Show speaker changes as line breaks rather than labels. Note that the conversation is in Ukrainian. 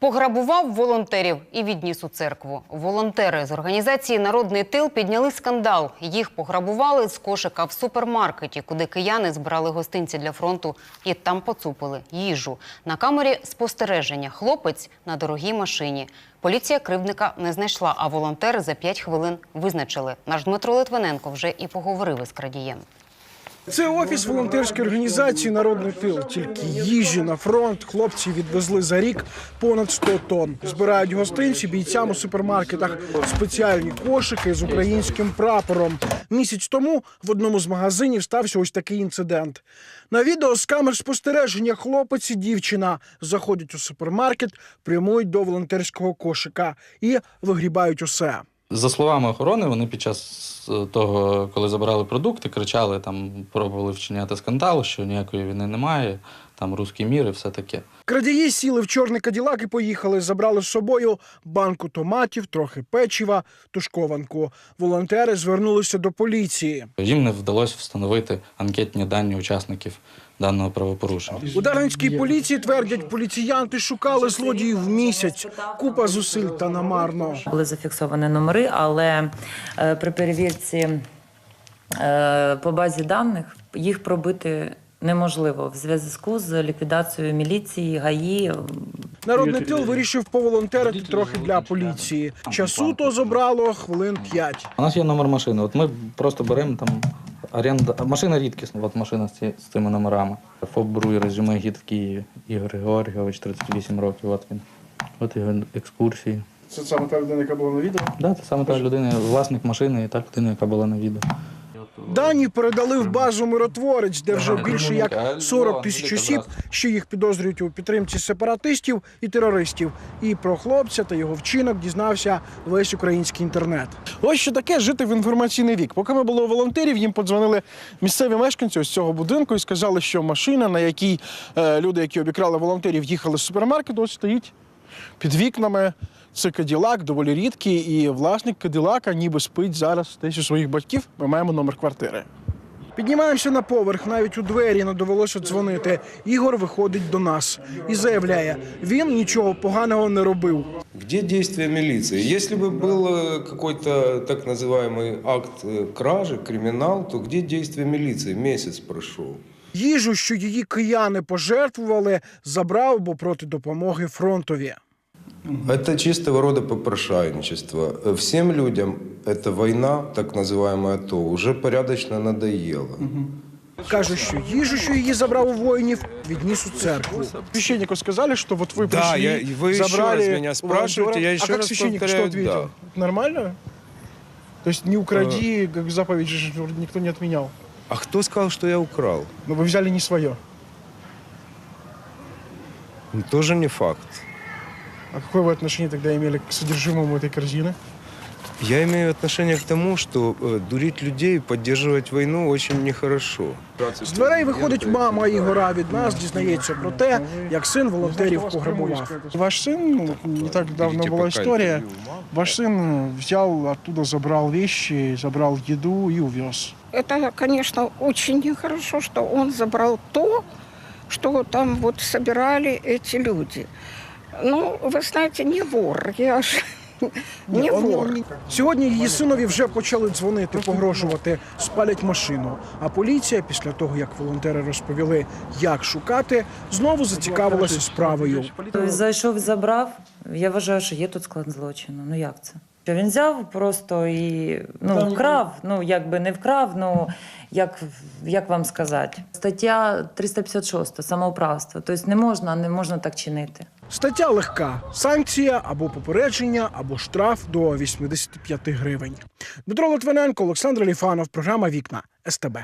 Пограбував волонтерів і відніс у церкву. Волонтери з організації Народний тил підняли скандал. Їх пограбували з кошика в супермаркеті, куди кияни збирали гостинці для фронту і там поцупили їжу. На камері спостереження хлопець на дорогій машині. Поліція кривдника не знайшла, а волонтери за 5 хвилин визначили. Наш Дмитро Литвиненко вже і поговорив із крадієм.
Це офіс волонтерської організації Народний тил. Тільки їжі на фронт хлопці відвезли за рік понад 100 тонн. Збирають гостинці бійцям у супермаркетах. Спеціальні кошики з українським прапором. Місяць тому в одному з магазинів стався ось такий інцидент. На відео з камер спостереження хлопець і дівчина заходять у супермаркет, прямують до волонтерського кошика і вигрібають усе.
За словами охорони, вони під час е, того, коли забирали продукти, кричали, там пробували вчиняти скандал, що ніякої війни немає, там руський мір і все таке.
Крадії сіли в чорний каділак і поїхали. Забрали з собою банку томатів, трохи печива, тушкованку. Волонтери звернулися до поліції.
Їм не вдалося встановити анкетні дані учасників даного правопорушення.
У Дарницькій поліції твердять, поліціянти шукали злодіїв місяць. Купа зусиль та намарно.
Були зафіксовані номери, але е, при перевірці е, по базі даних їх пробити неможливо в зв'язку з ліквідацією міліції, ГАІ.
Народний тил вирішив поволонтерити трохи для поліції. Часу то забрало хвилин п'ять.
У нас є номер машини. От ми просто беремо там оренда. Машина рідкісна, от машина з, ці- з цими номерами. ФОП Бруй резюме гід в Києві. Ігор Георгійович, 38 років. От він. От його екскурсії.
Це саме та людина, яка була на відео.
Да, це саме та людина, власник машини і та людина, яка була на відео.
Дані передали в базу миротворець, де вже більше як 40 тисяч осіб, що їх підозрюють у підтримці сепаратистів і терористів. І про хлопця та його вчинок дізнався весь український інтернет. Ось що таке жити в інформаційний вік. Поки ми були у волонтерів, їм подзвонили місцеві мешканці ось цього будинку і сказали, що машина, на якій е, люди, які обікрали волонтерів, їхали з супермаркету, ось стоїть під вікнами. Це Каділак, доволі рідкий, і власник Каділака ніби спить зараз десь у своїх батьків. Ми маємо номер квартири. Піднімаємося на поверх, навіть у двері не довелося дзвонити. Ігор виходить до нас і заявляє, він нічого поганого не робив.
Где действия милиции? Если бы был э, какой-то так называемый акт э, кражи, криминал, то где действия милиции? Месяц прошел.
Їжу, що її кияни пожертвували, забрав, бо проти допомоги фронтові.
Это чистого рода попрошайничество. Э, Всем людям эта война, так называемая ТО, уже порядочно надоела.
Каже, що їжу, що її забрав у воїнів, відніс у церкву. Священнику сказали, що вот ви
Да,
пришли,
я- вы еще
забрали
раз меня
у
спрашиваете,
волонтера.
я
а
еще
как
раз
священник что
повторяю,
ответил? Нормально? То есть не укради, как заповедь же вроде никто не отменял.
А кто сказал, что я украл?
Но вы взяли не свое.
Ну, Тоже не факт.
А какое вы отношение тогда имели к содержимому этой корзины?
Я имею отношение к тому, что э, дурить людей, поддерживать войну очень нехорошо.
З дверей виходить мама Ігора від нас, дізнається про те, як син волонтерів пограбував. Ваш син, ну, не так давно була історія, ваш син взяв оттуда, забрал вещи, забрал еду и увез.
Это, конечно, очень нехорошо, что он забрал то, что там вот собирали эти люди. Ну, вы знаете, не вор, я же не вор.
Сьогодні її синові вже почали дзвонити, погрожувати, спалять машину. А поліція, після того як волонтери розповіли, як шукати, знову зацікавилася справою.
Зайшов, забрав. Я вважаю, що є тут склад злочину. Ну як це? Що він взяв просто і ну, вкрав, ну якби не вкрав, ну як, як вам сказати? Стаття 356 самоуправство. Тобто не можна, не можна так чинити.
Стаття легка: санкція або попередження, або штраф до 85 гривень. Дмитро Литвиненко, Олександр Ліфанов, програма Вікна СТБ.